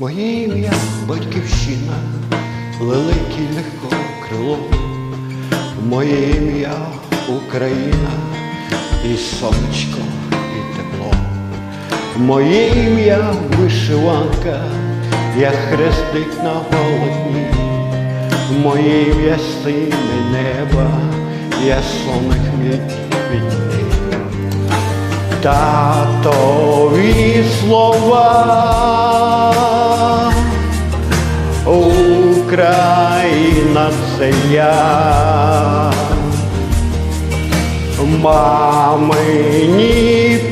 Моє ім'я батьківщина, велике легко крило, моє ім'я Україна, і сонечко, і тепло. Моє ім'я вишиванка, як хрестик на полотні, моє ім'я сине неба, я соник від війни. Татові слова, Україна я, мамині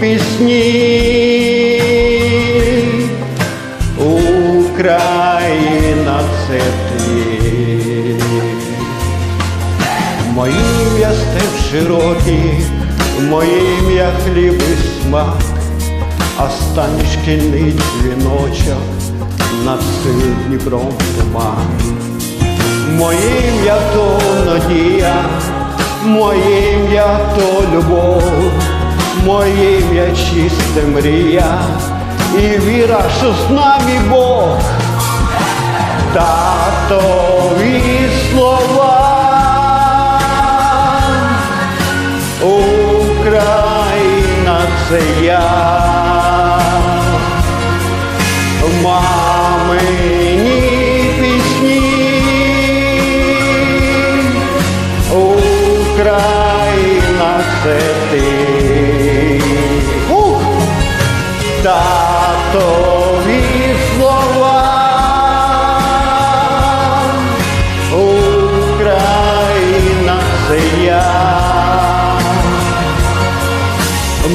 пісні, Україна це ти. Моє ім'я степ широкий, моє ім'я хліб і смак, останній шкільний дзвіночок над синим Дніпром туман. Моє ім'я то надія, моє ім'я то любов, моє ім'я чисте мрія, і віра, що з нами Бог. Татові слова. Україна це я, Ух! Татові слова. Україна це я.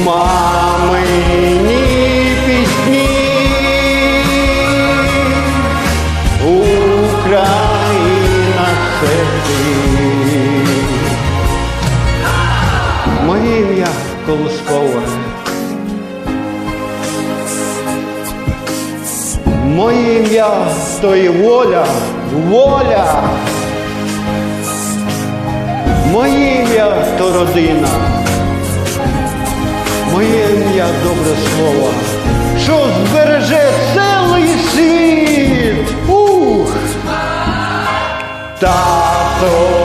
Мамині пісні, Україна це ти. Ім'я колоскове. Моє ім'я то є воля, воля. Моє ім'я то родина. Моє ім'я добре слово, що збереже цілий світ. Ух! Татові